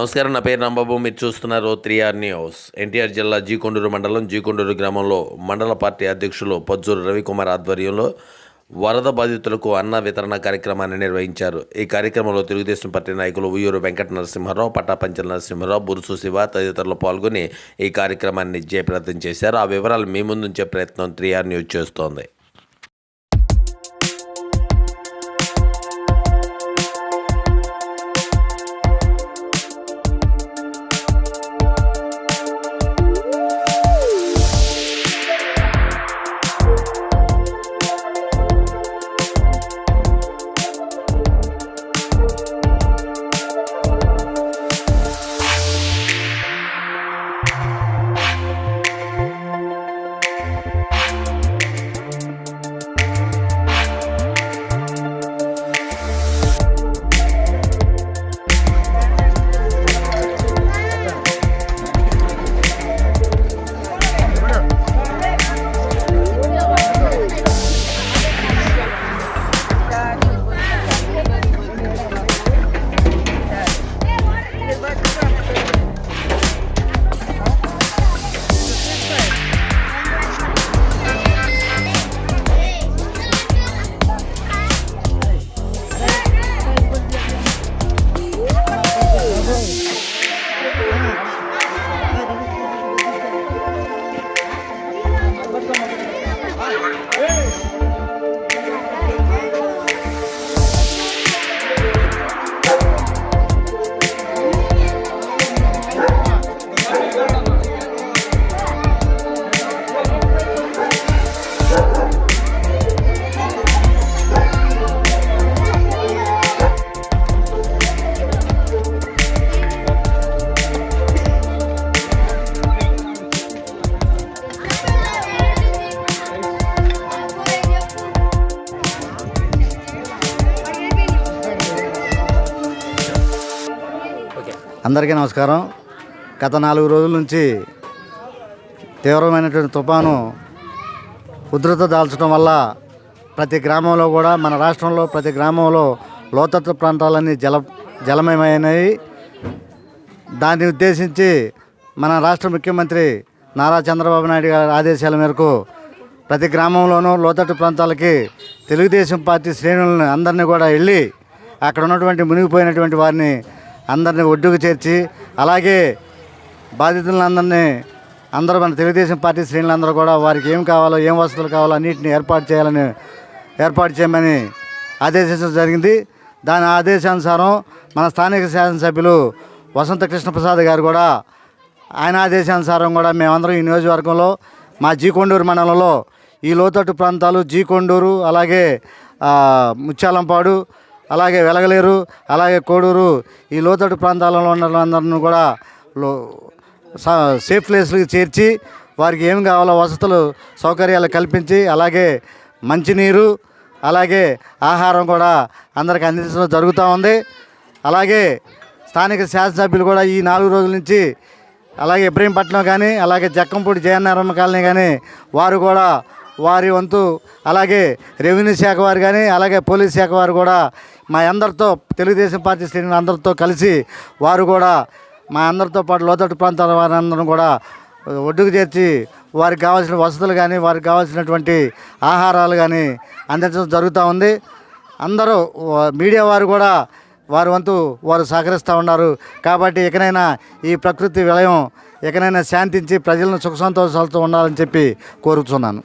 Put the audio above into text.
నమస్కారం నా పేరు రాంబాబు. మీరు చూస్తున్నారు త్రీ ఆర్ న్యూస్. ఎన్టీఆర్ జిల్లా జీకొండూరు మండలం జీకొండూరు గ్రామంలో మండల పార్టీ అధ్యక్షులు పొజ్జూరు రవికుమార్ ఆధ్వర్యంలో వరద బాధితులకు అన్న వితరణ కార్యక్రమాన్ని నిర్వహించారు. ఈ కార్యక్రమంలో తెలుగుదేశం పార్టీ నాయకులు ఉయ్యూరు వెంకట నరసింహారావు పట్టాపంచల నరసింహారావు బురుసు శివ తదితరులు పాల్గొని ఈ కార్యక్రమాన్ని జయప్రదం చేశారు. ఆ వివరాలు మీ ముందుంచే ప్రయత్నం త్రీ ఆర్ న్యూస్ చేస్తోంది. అందరికీ నమస్కారం. గత నాలుగు రోజుల నుంచి తీవ్రమైనటువంటి తుఫాను ఉధృత దాల్చడం వల్ల ప్రతి గ్రామంలో కూడా మన రాష్ట్రంలో ప్రతి గ్రామంలో లోతట్టు ప్రాంతాలన్నీ జల జలమయమైనవి దాన్ని ఉద్దేశించి మన రాష్ట్ర ముఖ్యమంత్రి నారా చంద్రబాబు నాయుడు గారి ఆదేశాల మేరకు ప్రతి గ్రామంలోనూ లోతట్టు ప్రాంతాలకి తెలుగుదేశం పార్టీ శ్రేణులను అందరినీ కూడా వెళ్ళి అక్కడ ఉన్నటువంటి మునిగిపోయినటువంటి వారిని అందరినీ ఒడ్డుకు చేర్చి అలాగే బాధితులందరినీ అందరూ మన తెలుగుదేశం పార్టీ శ్రేణులందరూ కూడా వారికి ఏం కావాలో ఏం వసతులు కావాలో అన్నింటిని ఏర్పాటు చేయాలని ఏర్పాటు చేయమని ఆదేశించడం జరిగింది. దాని ఆదేశానుసారం మన స్థానిక శాసనసభ్యులు వసంత కృష్ణప్రసాద్ గారు కూడా ఆయన ఆదేశానుసారం కూడా మేమందరం ఈ నియోజకవర్గంలో మా జీకొండూరు మండలంలో ఈ లోతట్టు ప్రాంతాలు జీకొండూరు అలాగే ఆ, ముత్యాలంపాడు అలాగే వెలగలేరు అలాగే కోడూరు ఈ లోతట్టు ప్రాంతాలలో ఉన్న వాళ్ళందరిని కూడా సేఫ్ ప్లేస్లకు చేర్చి వారికి ఏం కావాలో వసతులు సౌకర్యాలు కల్పించి అలాగే మంచినీరు అలాగే ఆహారం కూడా అందరికి అందించడం జరుగుతూ ఉంది. అలాగే స్థానిక శాసనసభ్యులు కూడా ఈ నాలుగు రోజుల నుంచి అలాగే ఇబ్రహీంపట్నం కానీ అలాగే జక్కంపూడి జయనారమ్మ కాలనీ కానీ వారు కూడా వారి వంతు అలాగే రెవెన్యూ శాఖ వారు కానీ అలాగే పోలీస్ శాఖ వారు కూడా మా అందరితో తెలుగుదేశం పార్టీ శ్రేణులు అందరితో కలిసి వారు కూడా మా అందరితో పాటు లోతట్టు ప్రాంతాల వారందరం కూడా ఒడ్డుకు చేర్చి వారికి కావాల్సిన వసతులు కానీ వారికి కావాల్సినటువంటి ఆహారాలు కానీ అందించడం జరుగుతూ ఉంది. అందరూ మీడియా వారు కూడా వారి వంతు వారు సహకరిస్తూ ఉన్నారు. కాబట్టి ఇకనైనా ఈ ప్రకృతి విలయం ఎక్కడైనా శాంతించి ప్రజలను సుఖ సంతోషాలతో ఉండాలని చెప్పి కోరుతున్నాను.